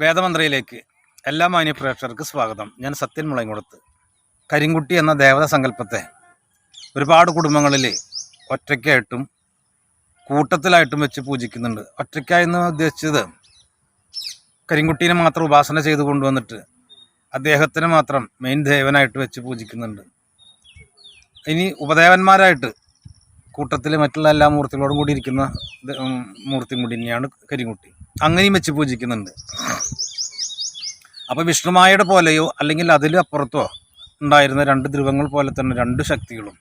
വേദമന്ത്രയിലേക്ക് എല്ലാ മാന്യ പ്രേക്ഷകർക്ക് സ്വാഗതം. ഞാൻ സത്യൻ മുളയങ്കുളത്ത്. കരിങ്കുട്ടി എന്ന ദേവത സങ്കല്പത്തെ ഒരുപാട് കുടുംബങ്ങളിൽ ഒറ്റയ്ക്കായിട്ടും കൂട്ടത്തിലായിട്ടും വെച്ച് പൂജിക്കുന്നുണ്ട്. ഒറ്റയ്ക്കായെന്ന് ഉദ്ദേശിച്ചത് കരിങ്കുട്ടീനെ മാത്രം ഉപാസന ചെയ്ത് കൊണ്ടുവന്നിട്ട് അദ്ദേഹത്തിന് മാത്രം മെയിൻ ദേവനായിട്ട് വെച്ച് പൂജിക്കുന്നുണ്ട്. ഇനി ഉപദേവന്മാരായിട്ട് കൂട്ടത്തിൽ മറ്റുള്ള എല്ലാ മൂർത്തികളോടും കൂടി ഇരിക്കുന്ന മൂർത്തി കൂടി തന്നെയാണ് കരിങ്കുട്ടി. അങ്ങനെയും വെച്ച് പൂജിക്കുന്നുണ്ട്. അപ്പോൾ വിഷ്ണുമായയുടെ പോലെയോ അല്ലെങ്കിൽ അതിലും അപ്പുറത്തോ ഉണ്ടായിരുന്ന രണ്ട് ധ്രുവങ്ങൾ പോലെ തന്നെ രണ്ട് ശക്തികളും.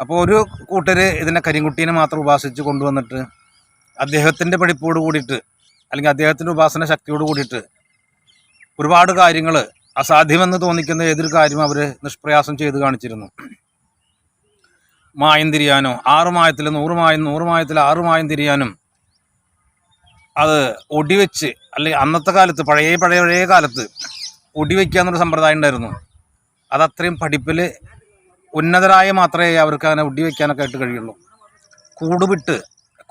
അപ്പോൾ ഒരു കൂട്ടർ ഇതിനെ കരിങ്കുട്ടീനെ മാത്രം ഉപാസിച്ച് കൊണ്ടുവന്നിട്ട് അദ്ദേഹത്തിന്റെ പഠിപ്പോട് കൂടിയിട്ട് അല്ലെങ്കിൽ അദ്ദേഹത്തിന്റെ ഉപാസന ശക്തിയോട് കൂടിയിട്ട് ഒരുപാട് കാര്യങ്ങൾ അസാധ്യമെന്ന് തോന്നിക്കുന്ന ഏതൊരു കാര്യം അവർ നിഷ്പ്രയാസം ചെയ്ത് കാണിച്ചിരുന്നു. മായം തിരിയാനോ ആറ് മായത്തിൽ നൂറ് മായം നൂറ് മായത്തിൽ മായം തിരിയാനും അത് ഒടിവെച്ച് അല്ലെങ്കിൽ അന്നത്തെ കാലത്ത് പഴയ പഴയ പഴയ കാലത്ത് ഒടിവെക്കുക എന്നൊരു സമ്പ്രദായം ഉണ്ടായിരുന്നു. അത് അത്രയും പഠിപ്പിൽ ഉന്നതരായ മാത്രമേ അവർക്ക് അങ്ങനെ ഒടിവെക്കാനൊക്കെ ആയിട്ട് കഴിയുള്ളൂ. കൂടുവിട്ട്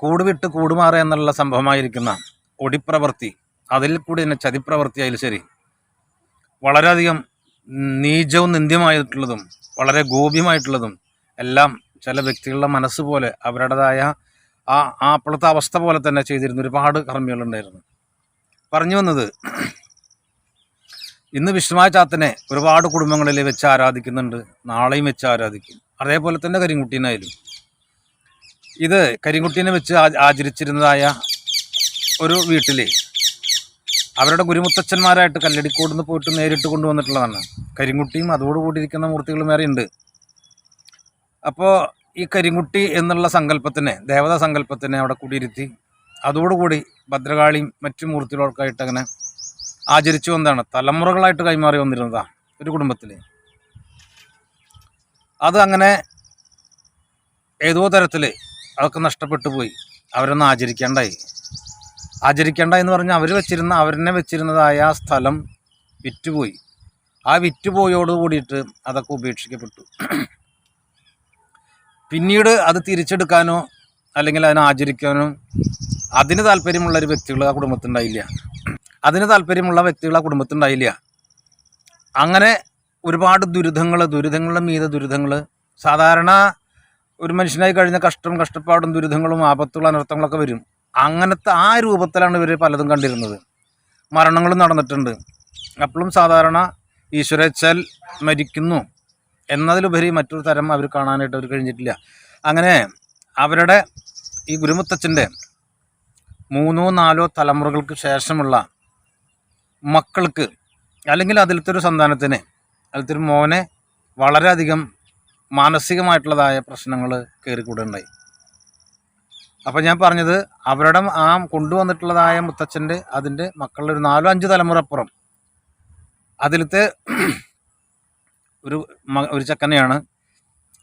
കൂടുവിട്ട് കൂടുമാറ കൂടുമാറുക എന്നുള്ള സംഭവമായിരിക്കുന്ന ഒടിപ്രവൃത്തി അതിൽ കൂടി തന്നെ ചതിപ്രവൃത്തി ആയാലും ശരി വളരെയധികം നീചവും നിന്ദ്യമായിട്ടുള്ളതും വളരെ ഗോപ്യമായിട്ടുള്ളതും എല്ലാം ചില വ്യക്തികളുടെ മനസ്സ് പോലെ അവരുടേതായ ആ ആ അപ്പോഴത്തെ അവസ്ഥ പോലെ തന്നെ ചെയ്തിരുന്ന. ഒരുപാട് കർമ്മികളുണ്ടായിരുന്നു. പറഞ്ഞു വന്നത് ഇന്ന് വിഷ്ണുമായ ചാത്തനെ ഒരുപാട് കുടുംബങ്ങളിൽ വെച്ച് ആരാധിക്കുന്നുണ്ട്. നാളെയും വെച്ച് ആരാധിക്കും. അതേപോലെ തന്നെ കരിങ്കുട്ടീനായാലും. ഇത് കരിങ്കുട്ടീനെ വെച്ച് ആചരിച്ചിരുന്നതായ ഒരു വീട്ടിൽ അവരുടെ ഗുരുമുത്തച്ഛന്മാരായിട്ട് കല്ലടിക്കോട് നിന്ന് പോയിട്ട് നേരിട്ട് കൊണ്ടുവന്നിട്ടുള്ളതാണ്. കരിങ്കുട്ടിയും അതോടുകൂടിയിരിക്കുന്ന മൂർത്തികളും വേറെ ഉണ്ട് അപ്പോൾ ഈ കരിങ്കുട്ടി എന്നുള്ള സങ്കല്പത്തിനെ ദേവതാ സങ്കല്പത്തിനെ അവിടെ കൂടിയിരുത്തി. അതോടുകൂടി ഭദ്രകാളിയും മറ്റു മൂർത്തികളൊക്കെ അങ്ങനെ ആചരിച്ചു വന്നതാണ്. തലമുറകളായിട്ട് കൈമാറി വന്നിരുന്നതാണ് ഒരു കുടുംബത്തിൽ അത് അങ്ങനെ ഏതോ തരത്തിൽ അതൊക്കെ നഷ്ടപ്പെട്ടു പോയി. അവരൊന്നും ആചരിക്കേണ്ടായി. ആചരിക്കേണ്ട എന്ന് പറഞ്ഞാൽ അവർ വെച്ചിരുന്ന അവരെന്നെ വെച്ചിരുന്നതായ ആ സ്ഥലം വിറ്റുപോയി. ആ വിറ്റുപോയോട് കൂടിയിട്ട് അതൊക്കെ ഉപേക്ഷിക്കപ്പെട്ടു. പിന്നീട് അത് തിരിച്ചെടുക്കാനോ അല്ലെങ്കിൽ അതിനെ ആചരിക്കാനോ അതിന് താല്പര്യമുള്ള ഒരു വ്യക്തികൾ ആ കുടുംബത്തിനുണ്ടായില്ല അതിന് താല്പര്യമുള്ള വ്യക്തികൾ ആ കുടുംബത്തിനുണ്ടായില്ല അങ്ങനെ ഒരുപാട് ദുരിതങ്ങൾ ദുരിതങ്ങളുടെ മീത ദുരിതങ്ങൾ സാധാരണ ഒരു മനുഷ്യനായി കഴിഞ്ഞ കഷ്ടം കഷ്ടപ്പാടും ദുരിതങ്ങളും ആപത്തുകളും അനർത്ഥങ്ങളൊക്കെ വരും. അങ്ങനത്തെ ആ രൂപത്തിലാണ് ഇവർ പലതും കണ്ടിരുന്നത്. മരണങ്ങളും നടന്നിട്ടുണ്ട്. അപ്പോഴും സാധാരണ ഈശ്വരച്ചാൽ മരിക്കുന്നു. എന്നതിലുപരി മറ്റൊരു തരം അവർ കാണാനായിട്ട് അവർ കഴിഞ്ഞിട്ടില്ല. അങ്ങനെ അവരുടെ ഈ ഗുരുമുത്തച്ഛന്റെ മൂന്നോ നാലോ തലമുറകൾക്ക് ശേഷമുള്ള മക്കൾക്ക് അല്ലെങ്കിൽ അതിലത്തെ ഒരു സന്താനത്തിന് അതിലത്തെ ഒരു മോനെ വളരെയധികം മാനസികമായിട്ടുള്ളതായ പ്രശ്നങ്ങൾ കയറിക്കൂടെ ഉണ്ടായി അപ്പം ഞാൻ പറഞ്ഞത് അവരുടെ ആ കൊണ്ടുവന്നിട്ടുള്ളതായ മുത്തച്ഛന്റെ അതിന്റെ മക്കളുടെ ഒരു നാലോ അഞ്ച് തലമുറ അപ്പുറം അതിലത്തെ ഒരു ഒരു ചെക്കനെയാണ്.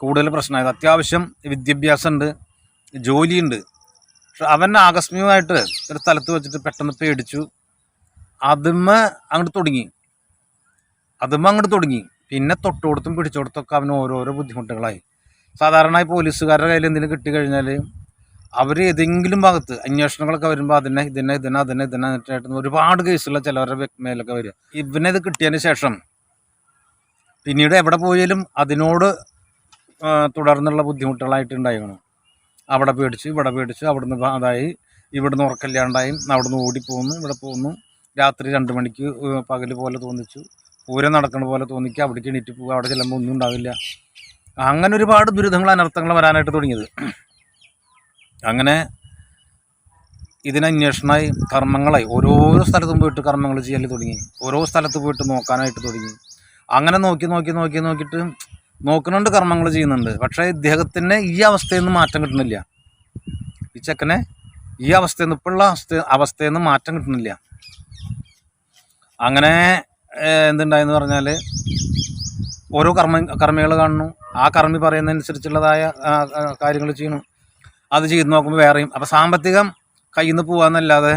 കൂടുതൽ പ്രശ്നമായത് അത്യാവശ്യം വിദ്യാഭ്യാസമുണ്ട് ജോലിയുണ്ട്. പക്ഷെ അവൻ ആകസ്മികമായിട്ട് ഒരു സ്ഥലത്ത് വെച്ചിട്ട് പെട്ടെന്ന് പേടിച്ചു. അതുമ്മ അങ്ങോട്ട് തുടങ്ങി. അതുമ്മ അങ്ങോട്ട് തുടങ്ങി. പിന്നെ തൊട്ടുകൊടുത്തും പിടിച്ചുകൊടുത്തൊക്കെ അവന് ഓരോരോ ബുദ്ധിമുട്ടുകളായി. സാധാരണ പോലീസുകാരുടെ കയ്യിൽ എന്തെങ്കിലും കിട്ടിക്കഴിഞ്ഞാൽ അവർ ഏതെങ്കിലും ഭാഗത്ത് അന്വേഷണങ്ങളൊക്കെ വരുമ്പോൾ അതിനെ ഇതിനെ ഇതിനെ അതിനെ ഇതിനെ എന്നിട്ടായിട്ട് ഒരുപാട് കേസുള്ള ചിലവരുടെ മേലൊക്കെ വരിക. ഇവനത് കിട്ടിയതിന് ശേഷം പിന്നീട് എവിടെ പോയാലും അതിനോട് തുടർന്നുള്ള ബുദ്ധിമുട്ടുകളായിട്ട് ഉണ്ടായിരുന്നു അവിടെ പേടിച്ച് ഇവിടെ പേടിച്ച് അവിടുന്ന് അതായി ഇവിടുന്ന് ഉറക്കല്ലാണ്ടായും അവിടുന്ന് ഓടിപ്പോന്നു ഇവിടെ പോന്നു. രാത്രി രണ്ട് മണിക്ക് പകൽ പോലെ തോന്നിച്ചു. പൂരം നടക്കുന്ന പോലെ തോന്നിക്കുക അവിടേക്ക് എണീറ്റ് പോകുക അവിടെ ചെല്ലുമ്പോൾ ഒന്നും ഉണ്ടാവില്ല. അങ്ങനെ ഒരുപാട് ദുരിതങ്ങൾ അനർത്ഥങ്ങൾ വരാനായിട്ട് തുടങ്ങിയത്. അങ്ങനെ ഇതിന് അന്വേഷണമായി കർമ്മങ്ങളായി ഓരോരോ സ്ഥലത്തും പോയിട്ട് കർമ്മങ്ങൾ ചെയ്യാൻ തുടങ്ങി. ഓരോ സ്ഥലത്ത് പോയിട്ട് നോക്കാനായിട്ട് തുടങ്ങി. അങ്ങനെ നോക്കി നോക്കി നോക്കി നോക്കിയിട്ട് നോക്കുന്നുണ്ട് കർമ്മങ്ങൾ ചെയ്യുന്നുണ്ട്. പക്ഷേ ഇദ്ദേഹത്തിന് ഈ അവസ്ഥയിൽ നിന്ന് മാറ്റം കിട്ടുന്നില്ല ഈ ചെക്കനെ ഈ അവസ്ഥയിൽ നിന്ന് ഇപ്പോഴുള്ള അവസ്ഥ അവസ്ഥയിൽ നിന്ന് മാറ്റം കിട്ടുന്നില്ല അങ്ങനെ എന്തുണ്ടായെന്ന് പറഞ്ഞാൽ ഓരോ കർമ്മ കർമ്മികൾ കാണുന്നു. ആ കർമ്മി പറയുന്നതനുസരിച്ചുള്ളതായ കാര്യങ്ങൾ ചെയ്യണം. അത് ചെയ്ത് നോക്കുമ്പോൾ വേറെയും. അപ്പോൾ സാമ്പത്തികം കയ്യിൽ നിന്ന് പോകാമെന്നല്ലാതെ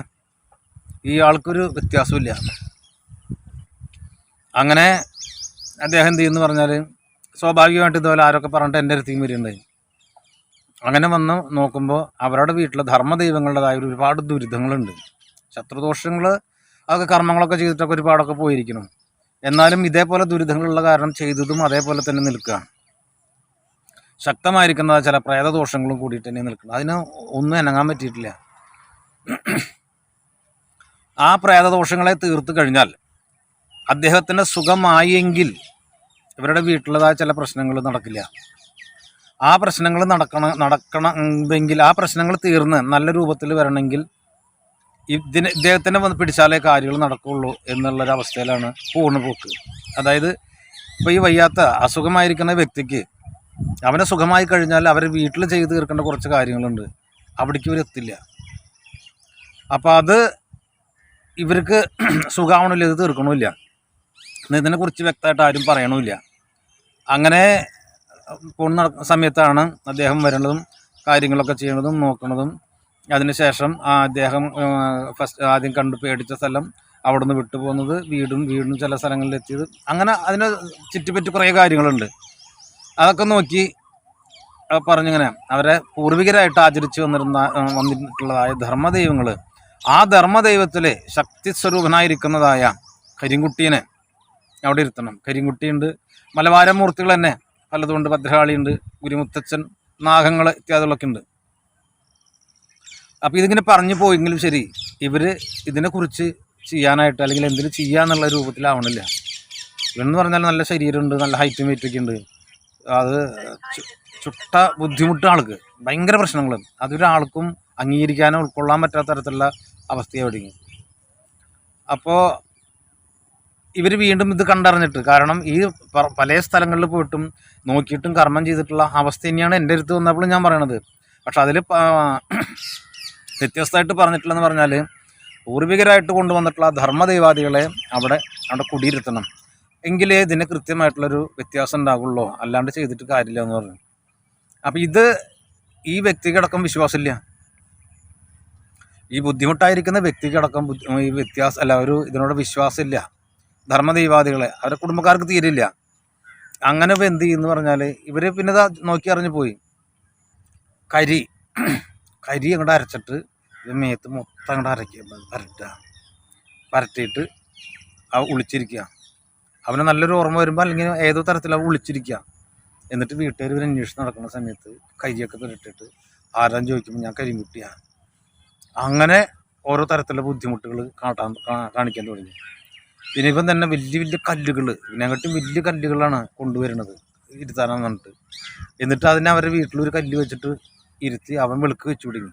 ഈ ആൾക്കൊരു വ്യത്യാസമില്ല അങ്ങനെ അദ്ദേഹം എന്ത് ചെയ്യുന്നു പറഞ്ഞാൽ സ്വാഭാവികമായിട്ട് ഇതുപോലെ ആരൊക്കെ പറഞ്ഞിട്ട് എന്റെ അടുത്തേക്ക് വരുന്നുണ്ടായി അങ്ങനെ വന്ന് നോക്കുമ്പോൾ അവരുടെ വീട്ടിൽ ധർമ്മദൈവങ്ങളുടേതായ ഒരുപാട് ദുരിതങ്ങളുണ്ട്. ശത്രുദോഷങ്ങൾ അതൊക്കെ കർമ്മങ്ങളൊക്കെ ചെയ്തിട്ടൊക്കെ ഒരുപാടൊക്കെ പോയിരിക്കണം എന്നാലും ഇതേപോലെ ദുരിതങ്ങളുള്ള കാരണം ചെയ്തതും അതേപോലെ തന്നെ നിൽക്കുക ശക്തമായിരിക്കുന്ന ചില പ്രേതദോഷങ്ങളും കൂടിയിട്ട് തന്നെ നിൽക്കുന്നത് അതിന് ഒന്നും ഇണങ്ങാൻ പറ്റിയിട്ടില്ല. ആ പ്രേതദോഷങ്ങളെ തീർത്ത് കഴിഞ്ഞാൽ അദ്ദേഹത്തിന് സുഖമായെങ്കിൽ ഇവരുടെ വീട്ടിലതായ ചില പ്രശ്നങ്ങൾ നടക്കില്ല. ആ പ്രശ്നങ്ങൾ നടക്കണം നടക്കണമെങ്കിൽ ആ പ്രശ്നങ്ങൾ തീർന്ന് നല്ല രൂപത്തിൽ വരണമെങ്കിൽ ഇതിന് ഇദ്ദേഹത്തിനെ വന്ന് പിടിച്ചാലേ കാര്യങ്ങൾ നടക്കുകയുള്ളൂ എന്നുള്ളൊരവസ്ഥയിലാണ് പൂർണ പോക്ക്. അതായത് ഇപ്പോൾ ഈ വയ്യാത്ത അസുഖമായിരിക്കുന്ന വ്യക്തിക്ക് അവനെ സുഖമായി കഴിഞ്ഞാൽ അവരെ വീട്ടിൽ ചെയ്ത് തീർക്കേണ്ട കുറച്ച് കാര്യങ്ങളുണ്ട്. അവിടേക്ക് ഇവർ എത്തില്ല. അപ്പോൾ അത് ഇവർക്ക് സുഖമാവണമില്ല ഇത് തീർക്കണമില്ല. ഇതിനെക്കുറിച്ച് വ്യക്തമായിട്ട് ആരും പറയണമില്ല. അങ്ങനെ പോണ സമയത്താണ് അദ്ദേഹം വരുന്നതും കാര്യങ്ങളൊക്കെ ചെയ്യണതും നോക്കണതും. അതിനുശേഷം അദ്ദേഹം ഫസ്റ്റ് ആദ്യം കണ്ട് പേടിച്ച സ്ഥലം അവിടെ നിന്ന് വിട്ടു പോകുന്നത് വീടും വീടും ചില സ്ഥലങ്ങളിൽ എത്തിയത് അങ്ങനെ അതിനെ ചുറ്റിപ്പറ്റി കുറേ കാര്യങ്ങളുണ്ട്. അതൊക്കെ നോക്കി പറഞ്ഞിങ്ങനെ അവരെ പൂർവികരായിട്ട് ആചരിച്ചു വന്നിരുന്ന വന്നിട്ടുള്ളതായ ധർമ്മദൈവങ്ങൾ ആ ധർമ്മദൈവത്തിലെ ശക്തി സ്വരൂപനായിരിക്കുന്നതായ കരിങ്കുട്ടീനെ അവിടെ ഇരുത്തണം. കരിങ്കുട്ടിയുണ്ട്. മലവാരമൂർത്തികൾ തന്നെ. പലതുകൊണ്ട് ഭദ്രകാളിയുണ്ട്. ഗുരുമുത്തച്ഛൻ നാഗങ്ങൾ ഇത്യാദികളൊക്കെ ഉണ്ട്. അപ്പോൾ ഇതിങ്ങനെ പറഞ്ഞു പോയെങ്കിലും ശരി ഇവർ ഇതിനെക്കുറിച്ച് ചെയ്യാനായിട്ട് അല്ലെങ്കിൽ എന്തിനു ചെയ്യാന്നുള്ള രൂപത്തിലാവണില്ല. ഇവനെന്ന് പറഞ്ഞാൽ നല്ല ശരീരമുണ്ട് നല്ല ഹൈറ്റും വെയിറ്റൊക്കെ ഉണ്ട്. അത് ചുട്ട ബുദ്ധിമുട്ട് ആൾക്ക്. ഭയങ്കര പ്രശ്നങ്ങൾ അതൊരാൾക്കും അംഗീകരിക്കാനോ ഉൾക്കൊള്ളാൻ പറ്റാത്ത തരത്തിലുള്ള അവസ്ഥയാണ് ഒടുങ്ങി അപ്പോൾ ഇവർ വീണ്ടും ഇത് കണ്ടറിഞ്ഞിട്ട് കാരണം ഈ പല സ്ഥലങ്ങളിൽ പോയിട്ടും നോക്കിയിട്ടും കർമ്മം ചെയ്തിട്ടുള്ള അവസ്ഥ തന്നെയാണ് എന്റെ അടുത്ത് വന്നപ്പോഴും ഞാൻ പറയണത്. പക്ഷെ അതിൽ വ്യത്യസ്തമായിട്ട് പറഞ്ഞിട്ടുള്ളതെന്ന് പറഞ്ഞാൽ പൂർവികരായിട്ട് കൊണ്ടുവന്നിട്ടുള്ള ധർമ്മദൈവാദികളെ അവിടെ അവിടെ കുടിയിരുത്തണം. എങ്കിലേ ഇതിന് കൃത്യമായിട്ടുള്ളൊരു വ്യത്യാസം ഉണ്ടാകുള്ളൂ അല്ലാണ്ട് ചെയ്തിട്ട് കാര്യമില്ല എന്ന് പറഞ്ഞു. അപ്പം ഇത് ഈ വ്യക്തിക്കടക്കം വിശ്വാസമില്ല. ഈ ബുദ്ധിമുട്ടായിരിക്കുന്ന വ്യക്തിക്കടക്കം ഈ വ്യത്യാസം അല്ല ഒരു ഇതിനോട് വിശ്വാസമില്ല. ധർമ്മദൈവാദികളെ അവരുടെ കുടുംബക്കാർക്ക് തീരില്ല അങ്ങനെ ഇപ്പോൾ എന്ത് ചെയ്യുന്നു പറഞ്ഞാൽ ഇവർ പിന്നെ നോക്കി അറിഞ്ഞു പോയി. കരി കരി അങ്ങോട്ട് അരച്ചിട്ട് മേത്ത് മൊത്തം അങ്ങോട്ട് അരയ്ക്കുക പരട്ടുക പരട്ടിയിട്ട് അവ ഒളിച്ചിരിക്കുക അവന് നല്ലൊരു ഓർമ്മ വരുമ്പോൾ അല്ലെങ്കിൽ ഏതോ തരത്തിൽ അവ ഒളിച്ചിരിക്കുക എന്നിട്ട് വീട്ടുകാർ ഇവർ അന്വേഷണം നടക്കുന്ന സമയത്ത് കരിയൊക്കെ പുരട്ടിട്ട് ആരാൻ ചോദിക്കുമ്പോൾ ഞാൻ കരിമുട്ടിയാണ് അങ്ങനെ ഓരോ തരത്തിലുള്ള ബുദ്ധിമുട്ടുകൾ കാട്ടാൻ കാണിക്കാൻ തുടങ്ങി. പിന്നെ ഇപ്പം തന്നെ വലിയ വലിയ കല്ലുകൾ ഇതിനെക്കാട്ടും വലിയ കല്ലുകളാണ് കൊണ്ടുവരുന്നത് ഇരുത്താനെന്ന് പറഞ്ഞിട്ട്. എന്നിട്ട് അതിനെ അവരുടെ വീട്ടിലൊരു കല്ല് വെച്ചിട്ട് ഇരുത്തി അവൻ വെളുക്ക് വെച്ചു തുടങ്ങി.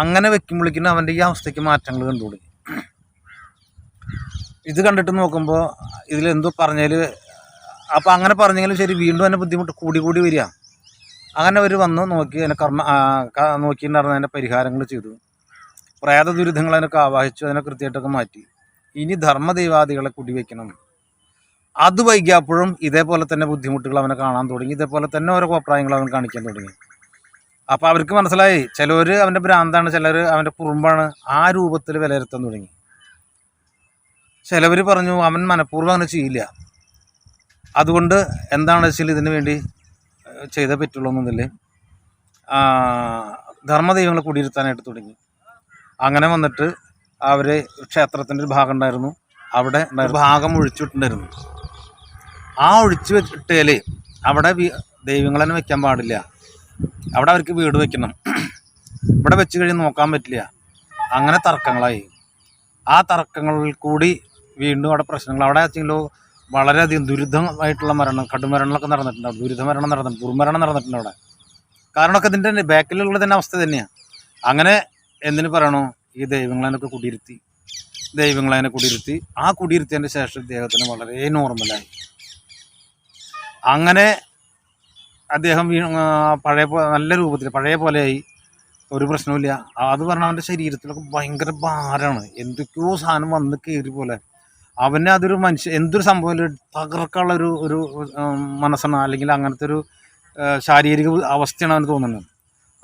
അങ്ങനെ വെക്കുമ്പോഴേക്കും അവന്റെ ഈ അവസ്ഥയ്ക്ക് മാറ്റങ്ങൾ കണ്ടു തുടങ്ങി. ഇത് കണ്ടിട്ട് നോക്കുമ്പോൾ ഇതിലെന്തോ പറഞ്ഞാൽ അപ്പോൾ അങ്ങനെ പറഞ്ഞെങ്കിലും ശരി വീണ്ടും അതിന്റെ ബുദ്ധിമുട്ട് കൂടി കൂടി വരിക. അങ്ങനെ അവർ വന്ന് നോക്കി അതിനെ കർമ്മ നോക്കിയിട്ടുണ്ടായിരുന്ന അതിന്റെ പരിഹാരങ്ങൾ ചെയ്തു. പ്രേത ദുരിതങ്ങൾ അതിനൊക്കെ ആവാഹിച്ചു അതിനെ കൃത്യമായിട്ടൊക്കെ മാറ്റി. ഇനി ധർമ്മദൈവാദികളെ കുടിവെക്കണം. അത് വൈകിയപ്പോഴും ഇതേപോലെ തന്നെ ബുദ്ധിമുട്ടുകൾ അവനെ കാണാൻ തുടങ്ങി. ഇതേപോലെ തന്നെ ഓരോ അഭിപ്രായങ്ങൾ അവൻ കാണിക്കാൻ തുടങ്ങി. അപ്പോൾ അവർക്ക് മനസ്സിലായി ചിലർ അവന്റെ ഭ്രാന്താണ് ചിലർ അവന്റെ കുറുമ്പാണ് ആ രൂപത്തിൽ വിലയിരുത്താൻ തുടങ്ങി. ചിലവർ പറഞ്ഞു അവൻ മനഃപൂർവം അങ്ങനെ ചെയ്യില്ല. അതുകൊണ്ട് എന്താണെന്ന് വെച്ചാൽ ഇതിനു വേണ്ടി ചെയ്തേ പറ്റുള്ളൂ എന്നതിൽ ധർമ്മദൈവങ്ങളെ കുടിയിരുത്താനായിട്ട് തുടങ്ങി. അങ്ങനെ വന്നിട്ട് അവർ ക്ഷേത്രത്തിന്റെ ഒരു ഭാഗം ഉണ്ടായിരുന്നു. അവിടെ ഭാഗം ഒഴിച്ചിട്ടുണ്ടായിരുന്നു. ആ ഒഴിച്ചു വെച്ചിട്ടേൽ അവിടെ വി- ദൈവങ്ങളെ തന്നെ വെക്കാൻ പാടില്ല. അവിടെ അവർക്ക് വീട് വെക്കണം. ഇവിടെ വെച്ച് കഴിഞ്ഞ് നോക്കാൻ പറ്റില്ല. അങ്ങനെ തർക്കങ്ങളായി. ആ തർക്കങ്ങളിൽ കൂടി വീണ്ടും അവിടെ പ്രശ്നങ്ങൾ. അവിടെ വെച്ചെങ്കിലോ വളരെയധികം ദുരിതമായിട്ടുള്ള മരണം കടുമരണങ്ങളൊക്കെ നടന്നിട്ടുണ്ട്. അവിടെ ദുരിതമരണം നടന്നിട്ടുണ്ട്. ദുർമരണം നടന്നിട്ടുണ്ട് അവിടെ. കാരണമൊക്കെ ഇതിന്റെ ബാക്കിലുള്ള തന്നെ അവസ്ഥ തന്നെയാണ് അങ്ങനെ എന്തിനു പറയണോ? ഈ ദൈവങ്ങളെന്നൊക്കെ കുടിയിരുത്തി. ദൈവങ്ങളതിനെ കുടിയിരുത്തി. ആ കുടിയിരുത്തിയതിന്റെ ശേഷം ഇദ്ദേഹത്തിന് വളരെ നോർമലായി. അങ്ങനെ അദ്ദേഹം പഴയ നല്ല രൂപത്തിൽ പഴയ പോലെയായി. ഒരു പ്രശ്നവുമില്ല. അത് പറഞ്ഞാൽ അവന്റെ ശരീരത്തിലൊക്കെ ഭയങ്കര ഭാരമാണ്. എന്തൊക്കെയോ സാധനം വന്ന് കയറി പോലെ. അവനെ അതൊരു മനുഷ്യ എന്തൊരു സംഭവം തകർക്കാനുള്ള ഒരു ഒരു മനസ്സാണ് അല്ലെങ്കിൽ അങ്ങനത്തെ ഒരു ശാരീരിക അവസ്ഥയാണ് അവന് തോന്നുന്നത്.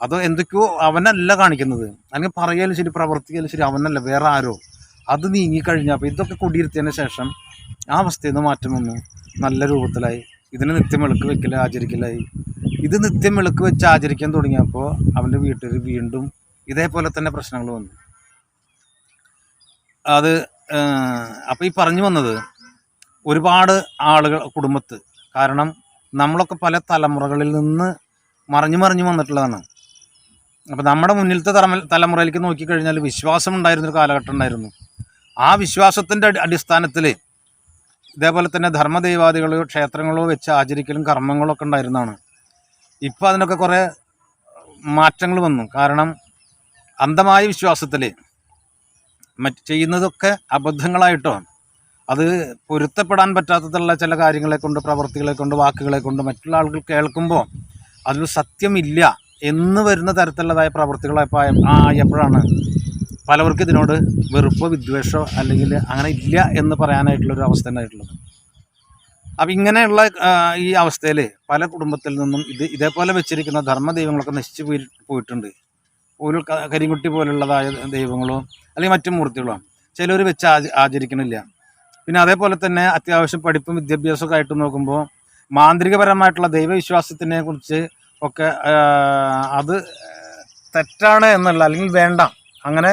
അത് എന്തൊക്കെയോ അവനല്ല കാണിക്കുന്നത്. അല്ലെങ്കിൽ പറയാലും ശരി പ്രവർത്തിക്കാലും ശരി അവനല്ല വേറെ ആരോ. അത് നീങ്ങിക്കഴിഞ്ഞാൽ അപ്പോൾ ഇതൊക്കെ കുടിയിരുത്തിയതിന് ശേഷം ആ അവസ്ഥയിൽ നിന്ന് മാറ്റം വന്നു. നല്ല രൂപത്തിലായി. ഇതിന് നിത്യം വിളക്ക് വെക്കൽ ആചരിക്കലായി. ഇത് നിത്യം വിളക്ക് വെച്ച് ആചരിക്കാൻ തുടങ്ങിയപ്പോൾ അവന്റെ വീട്ടിൽ വീണ്ടും ഇതേപോലെ തന്നെ പ്രശ്നങ്ങൾ വന്നു. അത് അപ്പോൾ ഈ പറഞ്ഞു വന്നത് ഒരുപാട് ആളുകൾ കുടുംബത്ത്. കാരണം നമ്മളൊക്കെ പല തലമുറകളിൽ നിന്ന് മറിഞ്ഞു മറിഞ്ഞു വന്നിട്ടുള്ളതാണ്. അപ്പോൾ നമ്മുടെ മുന്നിലത്തെ തലമ തലമുറയിലേക്ക് നോക്കിക്കഴിഞ്ഞാൽ വിശ്വാസം ഉണ്ടായിരുന്നൊരു കാലഘട്ടം ഉണ്ടായിരുന്നു. ആ വിശ്വാസത്തിന്റെ അടിസ്ഥാനത്തിൽ ഇതേപോലെ തന്നെ ധർമ്മദൈവാദികളോ ക്ഷേത്രങ്ങളോ വെച്ച് ആചരിക്കലും കർമ്മങ്ങളോ ഒക്കെ ഉണ്ടായിരുന്നതാണ്. ഇപ്പോൾ അതിനൊക്കെ കുറേ മാറ്റങ്ങൾ വന്നു. കാരണം അന്ധമായ വിശ്വാസത്തിൽ മറ്റ് ചെയ്യുന്നതൊക്കെ അബദ്ധങ്ങളായിട്ടോ അത് പൊരുത്തപ്പെടാൻ പറ്റാത്തതുള്ള ചില കാര്യങ്ങളെ കൊണ്ട് പ്രവൃത്തികളെ കൊണ്ട് വാക്കുകളെ കൊണ്ട് മറ്റുള്ള ആളുകൾ കേൾക്കുമ്പോൾ അതിൽ സത്യമില്ല. എന്ന് വരുന്ന തരത്തിലുള്ളതായ പ്രവർത്തികളായപ്പോൾ ആയപ്പോഴാണ് പലവർക്കും ഇതിനോട് വെറുപ്പോ വിദ്വേഷമോ അല്ലെങ്കിൽ അങ്ങനെ ഇല്ല എന്ന് പറയാനായിട്ടുള്ളൊരു അവസ്ഥ ഉണ്ടായിട്ടുള്ളത്. അപ്പം ഇങ്ങനെയുള്ള ഈ അവസ്ഥയിൽ പല കുടുംബത്തിൽ നിന്നും ഇത് ഇതേപോലെ വെച്ചിരിക്കുന്ന ധർമ്മ ദൈവങ്ങളൊക്കെ നശിച്ചു പോയി പോയിട്ടുണ്ട്. ഒരു കരിങ്കുട്ടി പോലുള്ളതായ ദൈവങ്ങളോ അല്ലെങ്കിൽ മറ്റു മൂർത്തികളോ ചിലർ വെച്ച് ആച- ആചരിക്കണില്ല. പിന്നെ അതേപോലെ തന്നെ അത്യാവശ്യം പഠിപ്പും വിദ്യാഭ്യാസമൊക്കെ ആയിട്ട് നോക്കുമ്പോൾ മാന്ത്രികപരമായിട്ടുള്ള ദൈവവിശ്വാസത്തിനെ കുറിച്ച് ഒക്കെ അത് തെറ്റാണ് എന്നല്ല അല്ലെങ്കിൽ വേണ്ട. അങ്ങനെ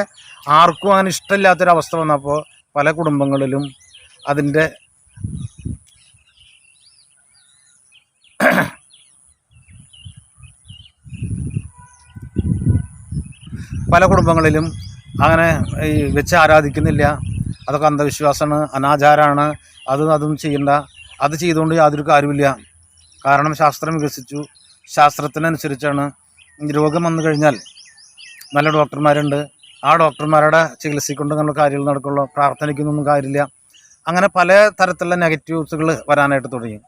ആർക്കും അങ്ങനെ ഇഷ്ടമില്ലാത്തൊരവസ്ഥ വന്നപ്പോൾ പല കുടുംബങ്ങളിലും അതിന്റെ പല കുടുംബങ്ങളിലും അങ്ങനെ ഈ വെച്ച് ആരാധിക്കുന്നില്ല. അതൊക്കെ അന്ധവിശ്വാസമാണ് അനാചാരമാണ് അതും അതും ചെയ്യണ്ട. അത് ചെയ്തുകൊണ്ട് യാതൊരു കാര്യമില്ല കാരണം ശാസ്ത്രം വികസിച്ചു. ശാസ്ത്രത്തിനനുസരിച്ചാണ് രോഗം വന്നു കഴിഞ്ഞാൽ നല്ല ഡോക്ടർമാരുണ്ട്. ആ ഡോക്ടർമാരുടെ ചികിത്സയ്ക്കൊണ്ട് നമ്മൾ കാര്യങ്ങൾ നടക്കുള്ളൂ. പ്രാർത്ഥനയ്ക്കൊന്നും കാര്യമില്ല. അങ്ങനെ പല തരത്തിലുള്ള നെഗറ്റീവ്സുകൾ വരാനായിട്ട് തുടങ്ങി.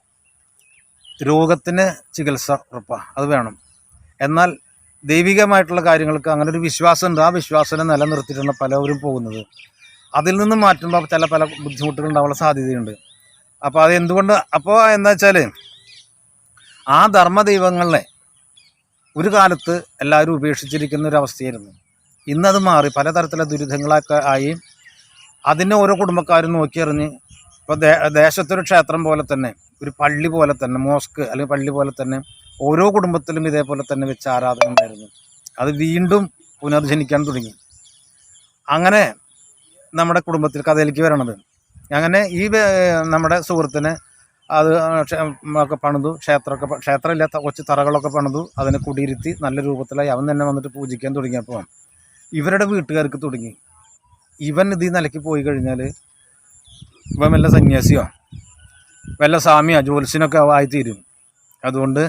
രോഗത്തിന് ചികിത്സ ഉറപ്പാണ് അത് വേണം. എന്നാൽ ദൈവികമായിട്ടുള്ള കാര്യങ്ങൾക്ക് അങ്ങനെ ഒരു വിശ്വാസമുണ്ട്. ആ വിശ്വാസനെ നിലനിർത്തിയിട്ടാണ് പലവരും പോകുന്നത്. അതിൽ നിന്ന് മാറ്റുമ്പോൾ ചില പല ബുദ്ധിമുട്ടുകൾ ഉണ്ടാവാനുള്ള സാധ്യതയുണ്ട്. അപ്പോൾ അത് എന്തുകൊണ്ട് അപ്പോൾ എന്താ വെച്ചാൽ ആ ധർമ്മദൈവങ്ങളെ ഒരു കാലത്ത് എല്ലാവരും ഉപേക്ഷിച്ചിരിക്കുന്ന ഒരു അവസ്ഥയായിരുന്നു. ഇന്നത് മാറി പലതരത്തിലുള്ള ദുരിതങ്ങളൊക്കെ ആയി. അതിനെ ഓരോ കുടുംബക്കാരും നോക്കിയെറിഞ്ഞ് ഇപ്പോൾ ദേശത്തൊരു ക്ഷേത്രം പോലെ തന്നെ ഒരു പള്ളി പോലെ തന്നെ മോസ്ക് അല്ലെങ്കിൽ പള്ളി പോലെ തന്നെ ഓരോ കുടുംബത്തിലും ഇതേപോലെ തന്നെ വെച്ച് ആരാധന ഉണ്ടായിരുന്നു. അത് വീണ്ടും പുനർജനിക്കാൻ തുടങ്ങി. അങ്ങനെ നമ്മുടെ കുടുംബത്തിൽ കഥയിലേക്ക് വരണത്. അങ്ങനെ ഈ നമ്മുടെ സുഹൃത്തിന് അത് ഒക്കെ പണിതു. ക്ഷേത്രമൊക്കെ ക്ഷേത്രമില്ല കൊച്ചു തറകളൊക്കെ പണിതു. അതിനെ കുടിയിരുത്തി നല്ല രൂപത്തിലായി. അവൻ തന്നെ വന്നിട്ട് പൂജിക്കാൻ തുടങ്ങിയപ്പോൾ ഇവരുടെ വീട്ടുകാർക്ക് തുടങ്ങി. ഇവൻ ഇത് ഈ നിലയ്ക്ക് പോയി കഴിഞ്ഞാൽ ഇവൻ വല്ല സന്യാസിയോ? വല്ല സ്വാമിയോ? ജ്യോത്സ്യനൊക്കെ ആയിത്തീരും. അതുകൊണ്ട്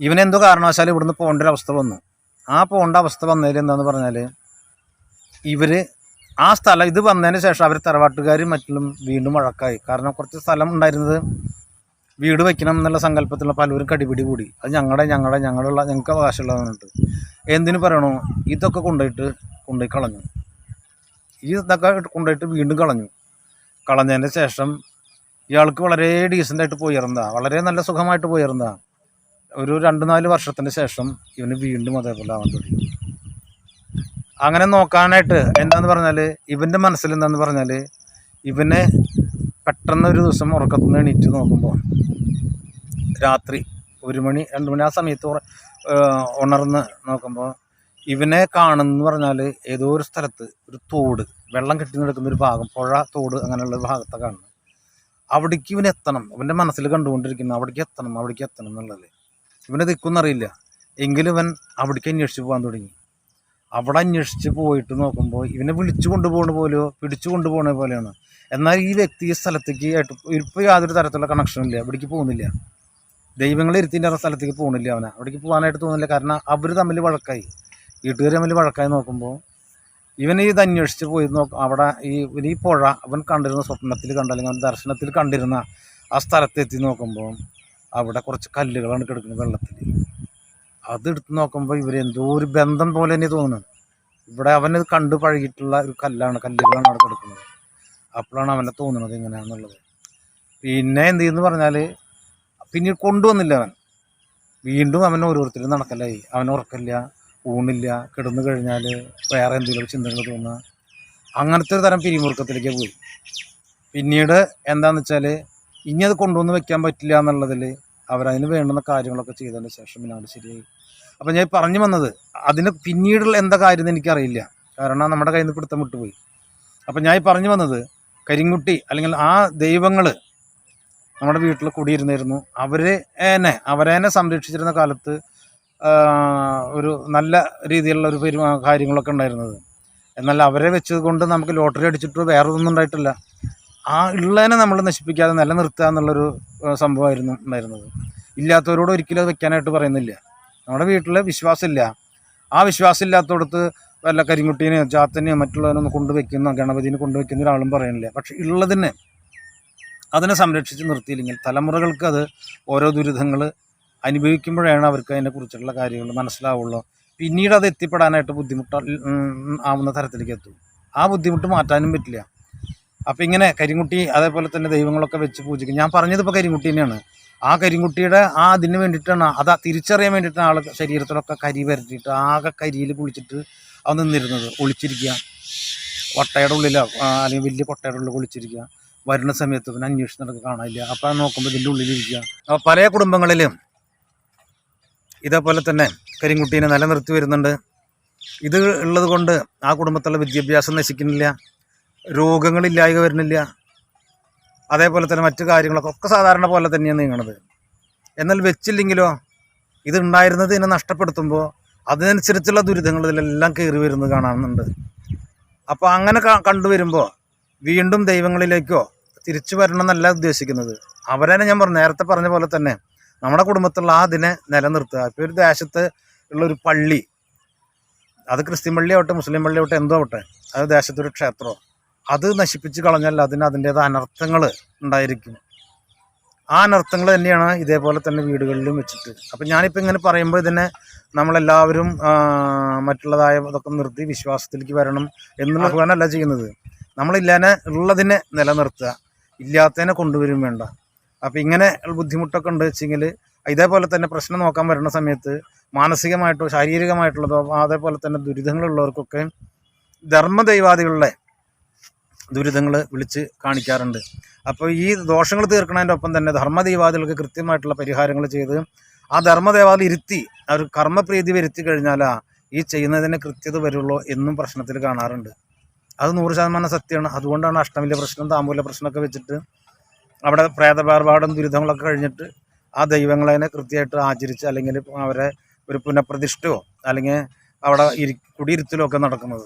ഇവനെന്തോ കാരണവശാൽ ഇവിടുന്ന് പോകേണ്ട ഒരു അവസ്ഥ വന്നു. ആ പോകേണ്ട അവസ്ഥ വന്നതിൽ എന്താണെന്ന് പറഞ്ഞാൽ ഇവർ ആ സ്ഥലം ഇത് വന്നതിന് ശേഷം അവർ തറവാട്ടുകാർ മറ്റും വീണ്ടും വഴക്കായി. കാരണം കുറച്ച് സ്ഥലം ഉണ്ടായിരുന്നത് വീട് വെക്കണം എന്നുള്ള സങ്കല്പത്തിലുള്ള പലരും കടിപിടി കൂടി. അത് ഞങ്ങളുടെ ഞങ്ങളുടെ ഞങ്ങളുള്ള ഞങ്ങൾക്ക് അവകാശമുള്ളതെന്ന് പറഞ്ഞിട്ട് എന്തിനു പറയണു? ഇതൊക്കെ കൊണ്ടുപോയിട്ട് കൊണ്ടുപോയി കളഞ്ഞു. ഈ ഇതൊക്കെ കൊണ്ടുപോയിട്ട് വീണ്ടും കളഞ്ഞു. കളഞ്ഞതിന് ശേഷം ഇയാൾക്ക് വളരെ ഡീസന്റായിട്ട് പോയിരുന്നതാ. വളരെ നല്ല സുഖമായിട്ട് പോയിരുന്നതാ. ഒരു രണ്ട് നാല് വർഷത്തിന് ശേഷം ഇവന് വീണ്ടും അതേപോലെ ആവാൻ തുടങ്ങി. അങ്ങനെ നോക്കാനായിട്ട് എന്താന്ന് പറഞ്ഞാൽ ഇവന്റെ മനസ്സിൽ എന്താന്ന് പറഞ്ഞാൽ ഇവനെ പെട്ടെന്ന് ഒരു ദിവസം ഉറക്കത്തിൽ നിന്ന് എണീറ്റ് നോക്കുമ്പോൾ രാത്രി ഒരു മണി രണ്ട് മണി ആ സമയത്ത് ഉണർന്ന് നോക്കുമ്പോൾ ഇവനെ കാണുന്നു പറഞ്ഞാൽ ഏതോ ഒരു സ്ഥലത്ത് ഒരു തോട് വെള്ളം കെട്ടി നിൽക്കുന്ന ഒരു ഭാഗം പുഴ തോട് അങ്ങനെയുള്ള ഭാഗത്തെ കാണുന്നു. അവിടേക്ക് ഇവൻ എത്തണം. ഇവന്റെ മനസ്സിൽ കണ്ടുകൊണ്ടിരിക്കുന്നു അവിടേക്ക് എത്തണം അവിടേക്ക് എത്തണം എന്നുള്ളത്. ഇവനെ ദിക്കൊന്നറിയില്ല എങ്കിലും ഇവൻ അവിടേക്ക് അന്വേഷിച്ച് പോകാൻ തുടങ്ങി. അവിടെ അന്വേഷിച്ച് പോയിട്ട് നോക്കുമ്പോൾ ഇവനെ വിളിച്ചു കൊണ്ടുപോകുന്ന പോലെയോ പിടിച്ചു കൊണ്ടുപോകണ പോലെയാണ്. എന്നാൽ ഈ വ്യക്തി ഈ സ്ഥലത്തേക്ക് ഇപ്പോൾ യാതൊരു തരത്തിലുള്ള കണക്ഷനും ഇല്ല. ഇവിടേക്ക് പോകുന്നില്ല. ദൈവങ്ങൾ ഇരുത്തിന്റെ ആ സ്ഥലത്തേക്ക് പോകുന്നില്ല അവനെ. അവിടേക്ക് പോകാനായിട്ട് തോന്നുന്നില്ല. കാരണം അവർ തമ്മിൽ വഴക്കായി. വീട്ടുകാർ തമ്മിൽ വഴക്കായി നോക്കുമ്പോൾ ഇവനെ ഇത് അന്വേഷിച്ച് പോയി നോക്കും അവിടെ ഈ ഈ പുഴ അവൻ കണ്ടിരുന്ന സ്വപ്നത്തിൽ കണ്ട അല്ലെങ്കിൽ ദർശനത്തിൽ കണ്ടിരുന്ന ആ സ്ഥലത്തെത്തി നോക്കുമ്പോൾ അവിടെ കുറച്ച് കല്ലുകളാണ് കിടക്കുന്നത് വെള്ളത്തിൽ. അതെടുത്ത് നോക്കുമ്പോൾ ഇവർ എന്തോ ഒരു ബന്ധം പോലെ തന്നെ തോന്നുന്നു. ഇവിടെ അവന് കണ്ടു പഴകിയിട്ടുള്ള ഒരു കല്ലാണ് കല്ലുകളാണ് അവിടെ കിടക്കുന്നത്. അപ്പോഴാണ് അവനെ തോന്നുന്നത് ഇങ്ങനെയാണെന്നുള്ളത്. പിന്നെ എന്ത് ചെയ്യുന്നു പറഞ്ഞാൽ പിന്നെ കൊണ്ടുവന്നില്ല അവൻ. വീണ്ടും അവൻ ഓരോരുത്തരും നടക്കലായി. അവൻ ഉറക്കില്ല ഊണില്ല കിടന്നു കഴിഞ്ഞാൽ വേറെ എന്തെങ്കിലും ചിന്തകൾ തോന്നുക. അങ്ങനത്തെ ഒരു തരം പിരിമുറുക്കത്തിലേക്ക് പോയി. പിന്നീട് എന്താണെന്ന് വെച്ചാൽ ഇനി അത് കൊണ്ടുവന്ന് വെക്കാൻ പറ്റില്ല എന്നുള്ളതിൽ അവരതിന് വേണ്ടുന്ന കാര്യങ്ങളൊക്കെ ചെയ്തതിന് ശേഷം പിന്നെ ശരിയായി. അപ്പം ഞാൻ പറഞ്ഞു വന്നത് അതിന് പിന്നീടുള്ള എന്താ കാര്യം എനിക്കറിയില്ല. കാരണം നമ്മുടെ കയ്യിൽ നിന്ന് പിടുത്തം വിട്ടുപോയി. അപ്പം ഞാൻ പറഞ്ഞു വന്നത് കരിങ്കുട്ടി അല്ലെങ്കിൽ ആ ദൈവങ്ങൾ നമ്മുടെ വീട്ടിൽ കൂടിയിരുന്നിരുന്നു. അവരെ എന്നെ സംരക്ഷിച്ചിരുന്ന കാലത്ത് ഒരു നല്ല രീതിയിലുള്ള ഒരു പെരുമാ കാര്യങ്ങളൊക്കെ ഉണ്ടായിരുന്നത്. എന്നാൽ അവരെ വെച്ചത് കൊണ്ട് നമുക്ക് ലോട്ടറി അടിച്ചിട്ട് വേറെ ഒന്നും ഉണ്ടായിട്ടില്ല. ആ ഉള്ളതിനെ നമ്മൾ നശിപ്പിക്കാതെ നിലനിർത്തുക എന്നുള്ളൊരു സംഭവമായിരുന്നു ഉണ്ടായിരുന്നത്. ഇല്ലാത്തവരോട് ഒരിക്കലും അത് വെക്കാനായിട്ട് പറയുന്നില്ല. നമ്മുടെ വീട്ടിൽ വിശ്വാസമില്ല. ആ വിശ്വാസം ഇല്ലാത്തടത്ത് വല്ല കരിങ്കുട്ടീനെയോ ചാത്തനെയോ മറ്റുള്ളവനൊന്ന് കൊണ്ടുവയ്ക്കുന്ന ഗണപതിനെ കൊണ്ടുവയ്ക്കുന്ന ഒരാളും പറയുന്നില്ല. പക്ഷെ ഉള്ളതിനെ അതിനെ സംരക്ഷിച്ച് നിർത്തിയില്ലെങ്കിൽ തലമുറകൾക്ക് അത് ഓരോ ദുരിതങ്ങൾ അനുഭവിക്കുമ്പോഴാണ് അവർക്ക് അതിനെക്കുറിച്ചുള്ള കാര്യങ്ങൾ മനസ്സിലാവുള്ളൂ. പിന്നീട് അത് എത്തിപ്പെടാനായിട്ട് ബുദ്ധിമുട്ട് ആവുന്ന തരത്തിലേക്ക് എത്തും. ആ ബുദ്ധിമുട്ട് മാറ്റാനും പറ്റില്ല. അപ്പം ഇങ്ങനെ കരിങ്കുട്ടി അതേപോലെ തന്നെ ദൈവങ്ങളൊക്കെ വെച്ച് പൂജിക്കും. ഞാൻ പറഞ്ഞതിപ്പോൾ കരിങ്കുട്ടി തന്നെയാണ്. ആ കരിങ്കുട്ടിയുടെ ആ അതിന് വേണ്ടിയിട്ടാണ് അത് തിരിച്ചറിയാൻ വേണ്ടിയിട്ടാണ് ആൾ ശരീരത്തിലൊക്കെ കരി വരട്ടിയിട്ട് ആകെ കരിയിൽ കുളിച്ചിട്ട് അവൻ നിന്നിരുന്നത്. ഒളിച്ചിരിക്കുക കൊട്ടയുടെ ഉള്ളിലോ അല്ലെങ്കിൽ വലിയ കൊട്ടയുടെ ഉള്ളിൽ കുളിച്ചിരിക്കുക വരുന്ന സമയത്ത് പിന്നെ അന്വേഷണമൊക്കെ കാണാനില്ല. അപ്പം നോക്കുമ്പോൾ ഇതിന്റെ ഉള്ളിലിരിക്കുക അപ്പോൾ പല കുടുംബങ്ങളിലും ഇതേപോലെ തന്നെ കരിങ്കുട്ടീനെ നിലനിർത്തി വരുന്നുണ്ട്. ഇത് ഉള്ളത് കൊണ്ട് ആ കുടുംബത്തിലുള്ള വിദ്യാഭ്യാസം നശിക്കുന്നില്ല. രോഗങ്ങളില്ലായ്ക വരുന്നില്ല. അതേപോലെ തന്നെ മറ്റു കാര്യങ്ങളൊക്കെ ഒക്കെ സാധാരണ പോലെ തന്നെയാണ് നീങ്ങണത്. എന്നാൽ വെച്ചില്ലെങ്കിലോ? ഇതുണ്ടായിരുന്നത് ഇതിനെ നഷ്ടപ്പെടുത്തുമ്പോൾ അതിനനുസരിച്ചുള്ള ദുരിതങ്ങൾ ഇതിലെല്ലാം കയറി വരുന്നത് കാണാറുണ്ട് അപ്പോൾ അങ്ങനെ കണ്ടുവരുമ്പോൾ വീണ്ടും ദൈവങ്ങളിലേക്കോ തിരിച്ചു വരണം എന്നല്ല ഉദ്ദേശിക്കുന്നത്. അവരെ ഞാൻ പറഞ്ഞു നേരത്തെ പറഞ്ഞ പോലെ തന്നെ നമ്മുടെ കുടുംബത്തുള്ള ആ അതിനെ നിലനിർത്തുക. ഇപ്പോൾ ഒരു ദേശത്ത് ഉള്ള ഒരു പള്ളി അത് ക്രിസ്ത്യൻ പള്ളി ആവട്ടെ മുസ്ലിം പള്ളി ആവട്ടെ എന്തോ ആവട്ടെ അത് ദേശത്തൊരു ക്ഷേത്രമോ അത് നശിപ്പിച്ച് കളഞ്ഞാൽ അതിന് അതിന്റേതായ അനർത്ഥങ്ങൾ ഉണ്ടായിരിക്കും. ആ അനർത്ഥങ്ങൾ തന്നെയാണ് ഇതേപോലെ തന്നെ വീടുകളിലും വെച്ചിട്ട്. അപ്പം ഞാനിപ്പോൾ ഇങ്ങനെ പറയുമ്പോൾ ഇതിനെ നമ്മളെല്ലാവരും മറ്റുള്ളതായ ഇതൊക്കെ നിർത്തി വിശ്വാസത്തിലേക്ക് വരണം എന്നുള്ള ആഹ്വാനമല്ല ചെയ്യുന്നത്. നമ്മളില്ലാതെ ഉള്ളതിനെ നിലനിർത്തുക ഇല്ലാത്തതിനെ കൊണ്ടുവരും വേണ്ട. അപ്പം ഇങ്ങനെ ബുദ്ധിമുട്ടൊക്കെ ഉണ്ട് വെച്ചെങ്കിൽ ഇതേപോലെ തന്നെ പ്രശ്നം നോക്കാൻ വരുന്ന സമയത്ത് മാനസികമായിട്ടോ ശാരീരികമായിട്ടുള്ളതോ അതേപോലെ തന്നെ ദുരിതങ്ങളുള്ളവർക്കൊക്കെ ധർമ്മദൈവാദികളുടെ ദുരിതങ്ങൾ വിളിച്ച് കാണിക്കാറുണ്ട്. അപ്പോൾ ഈ ദോഷങ്ങൾ തീർക്കുന്നതിന്റെ ഒപ്പം തന്നെ ധർമ്മദേവാദികൾക്ക് കൃത്യമായിട്ടുള്ള പരിഹാരങ്ങൾ ചെയ്ത് ആ ധർമ്മദേവാദികൾ ഇരുത്തി അവർ കർമ്മപ്രീതി വരുത്തി കഴിഞ്ഞാലാ ഈ ചെയ്യുന്നതിന് കൃത്യത വരുള്ളൂ എന്നും പ്രശ്നത്തിൽ കാണാറുണ്ട്. അത് നൂറ് ശതമാനം സത്യമാണ്. അതുകൊണ്ടാണ് അഷ്ടമിലെ പ്രശ്നം താമ്പൂല പ്രശ്നമൊക്കെ വെച്ചിട്ട് അവിടെ പ്രേതപാർപാടും ദുരിതങ്ങളൊക്കെ കഴിഞ്ഞിട്ട് ആ ദൈവങ്ങളതിനെ കൃത്യമായിട്ട് ആചരിച്ച് അല്ലെങ്കിൽ അവരെ ഒരു പുനഃപ്രതിഷ്ഠയോ അല്ലെങ്കിൽ അവിടെ ഇരി കുടിയിരുത്തലോ ഒക്കെ നടക്കുന്നത്.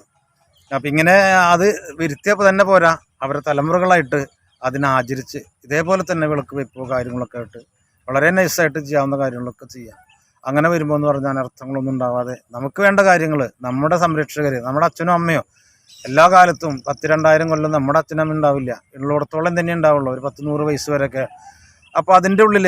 അപ്പം ഇങ്ങനെ അത് വരുത്തിയപ്പോൾ തന്നെ പോരാ. അവരെ തലമുറകളായിട്ട് അതിനെ ആചരിച്ച് ഇതേപോലെ തന്നെ വിളക്ക് വെപ്പോ കാര്യങ്ങളൊക്കെ ആയിട്ട് വളരെ നൈസായിട്ട് ചെയ്യാവുന്ന കാര്യങ്ങളൊക്കെ ചെയ്യാം. അങ്ങനെ വരുമ്പോൾ എന്ന് പറഞ്ഞാൽ അനർത്ഥങ്ങളൊന്നും ഉണ്ടാവാതെ നമുക്ക് വേണ്ട കാര്യങ്ങൾ നമ്മുടെ സംരക്ഷകർ നമ്മുടെ അച്ഛനും അമ്മയോ എല്ലാ കാലത്തും പത്ത് രണ്ടായിരം കൊല്ലം നമ്മുടെ അച്ഛനമ്മ ഉണ്ടാവില്ല. ഉള്ളിടത്തോളം തന്നെ ഉണ്ടാവുള്ളൂ. ഒരു പത്ത് നൂറ് വയസ്സ് വരെയൊക്കെ. അപ്പോൾ അതിന്റെ ഉള്ളിൽ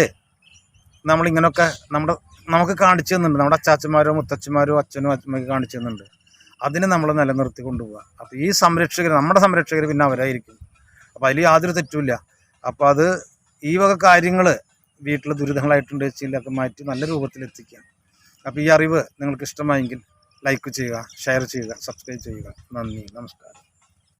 നമ്മളിങ്ങനെയൊക്കെ നമ്മുടെ നമുക്ക് കാണിച്ചു തന്നുണ്ട് നമ്മുടെ അച്ചാച്ചന്മാരോ മുത്തച്ഛന്മാരോ അച്ഛനും അച്ഛമ്മയ്ക്ക് കാണിച്ചു തന്നുണ്ട് അതിനെ നമ്മൾ നിലനിർത്തി കൊണ്ടുപോകുക അപ്പോൾ ഈ സംരക്ഷകർ നമ്മുടെ സംരക്ഷകർ പിന്നെ അവരായിരിക്കും. അപ്പോൾ അതിൽ യാതൊരു തെറ്റുമില്ല. അപ്പോൾ അത് ഈ വക കാര്യങ്ങൾ വീട്ടിൽ ദുരിതങ്ങളായിട്ടുണ്ട് വെച്ചിലൊക്കെ മാറ്റി നല്ല രൂപത്തിൽ എത്തിക്കുക അപ്പോൾ ഈ അറിവ് നിങ്ങൾക്ക് ഇഷ്ടമായെങ്കിൽ ലൈക്ക് ചെയ്യുക ഷെയർ ചെയ്യുക സബ്സ്ക്രൈബ് ചെയ്യുക. നന്ദി നമസ്കാരം.